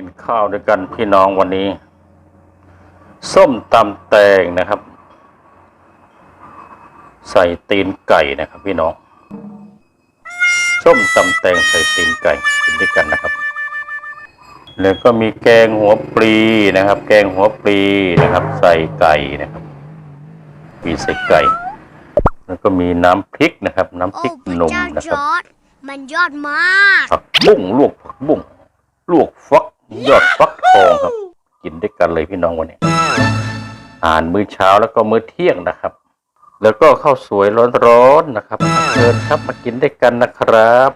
กินข้าวด้วยกันพี่น้องวันนี้ ส้มตำแตงนะครับ ใส่ตีนไก่นะครับ พี่น้อง ส้มตำแตงใส่ตีนไก่กินด้วยกันนะครับ แล้วก็มีแกงหัวปลีนะครับ แกงหัวปลีนะครับ ใส่ไก่นะครับ มีใส่ไก่ แล้วก็มีน้ำพริกนะครับ น้ำพโอ้ริกพระหนุ่มเจ้านะจครับอร์ดมันยอดมากผักบุ้งลวกผักบุ้งลวกฟัก ยอดฟักทองครับ กินด้วยกันเลยพี่น้องวันนี้อาหารมื้อเช้าแล้วก็มื้อเที่ยงนะครับ แล้วก็ข้าวสวยร้อนๆนะครับ เชิญครับมากินด้วยกันนะครับ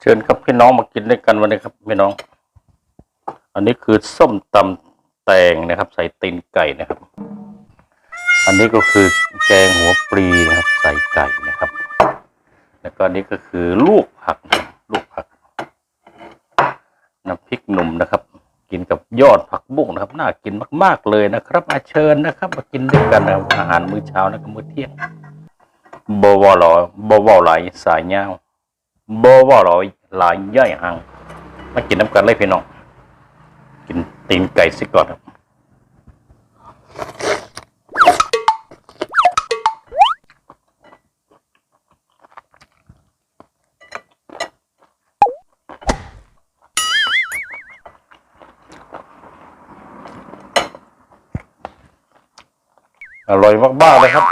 เชิญครับพี่น้องมากินด้วยกันวันนี้ครับพี่น้อง อันนี้คือส้มตำแตงนะครับ ใส่ตีนไก่นะครับ อันนี้ก็คือแกงหัวปลีนะครับ ใส่ไก่นะครับ แล้วก็อันนี้ก็คือลูกผักลูกผัก น้ำพริกหนุ่มนะครับ กินกับยอดผักบุ้งนะครับ น่ากินมาก ๆ เลยนะครับ อาเชิญนะครับ มากินด้วยกันนะครับอาหารมื้อเช้าแล้วก็มื้อเที่ยงบวลอยบวลอยสายเงาบวลอยหลายย่อยหังมากินน้ำกันเลยพี่น้องกินตีนไก่สิก่อนครับ อร่อยมากๆเลยครับ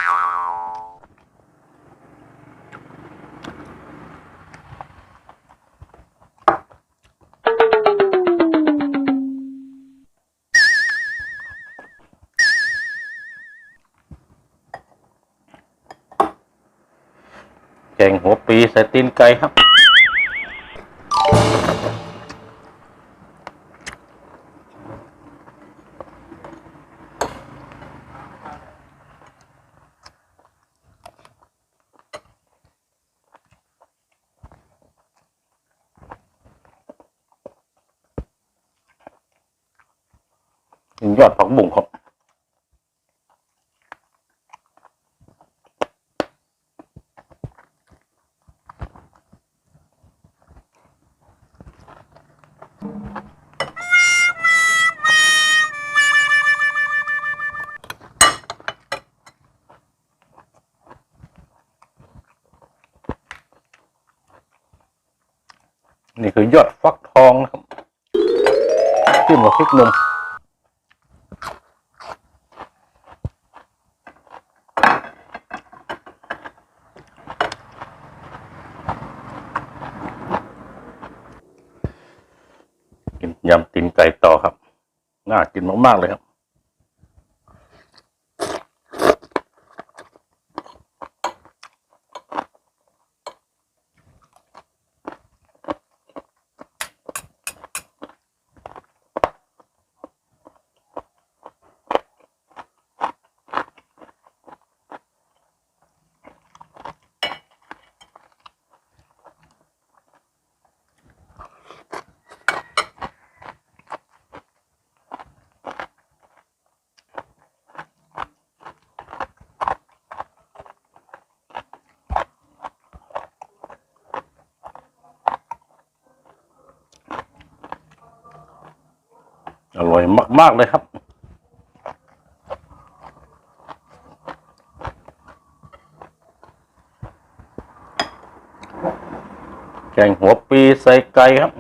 แกงหัวปีใส่ตีนไก่ครับ ยอดผักบุ้งครับนี่คือยอดฟักทองนะครับจิ้มกับพริกหนุ่ม กินยำตีนไก่ต่อครับ น่ากินมากๆเลยครับ อร่อยมาก ๆ เลยครับ แกงหัวปีใส่ไก่ครับ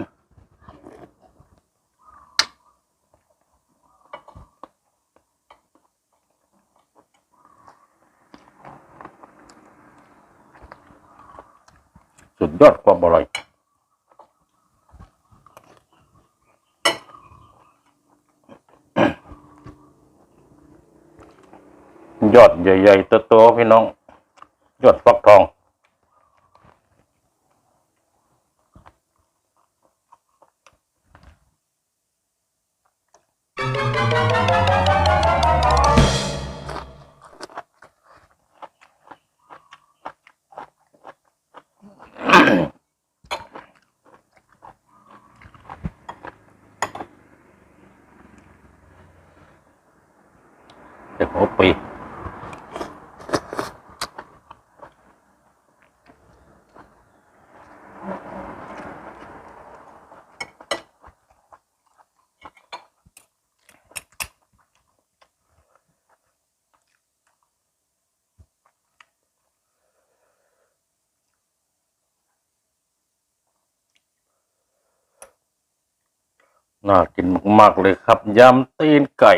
สุดยอดความอร่อย ยอดใหญ่ๆโตๆพี่น้อง ยอดฟักทองเดี๋ยวหัวปี น่ากินมาก ๆ เลยครับยำตีนไก่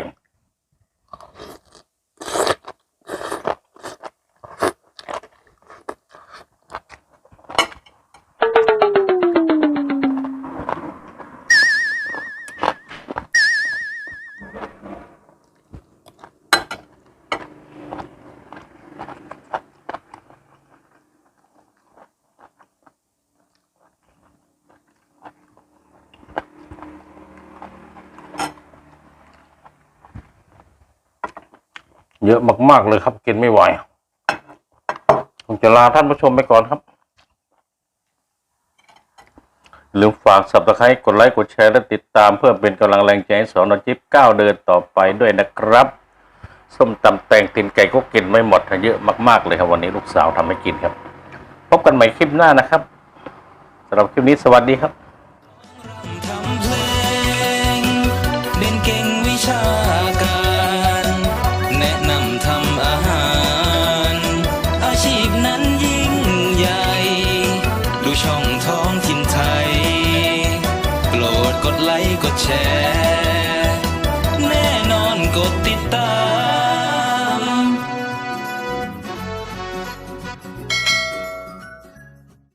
เยอะมาก ๆ เลยครับ กินไม่ไหวผมจะลาท่านผู้ชมไปก่อนครับอย่าลืมฝากสับตะไคร้กดไลค์กดแชร์และติดตามเพื่อเป็นกำลังแรงใจให้สอนอจิ๊บก้าวเดินต่อไปด้วยนะครับ ส้มตำแตงตีนไก่ก็กินไม่หมดเยอะมาก ๆ เลยครับวันนี้ลูกสาวทำให้กินครับ พบกันใหม่คลิปหน้านะครับสำหรับคลิปนี้สวัสดีครับ กดแชร์ แน่นอนกดติดตาม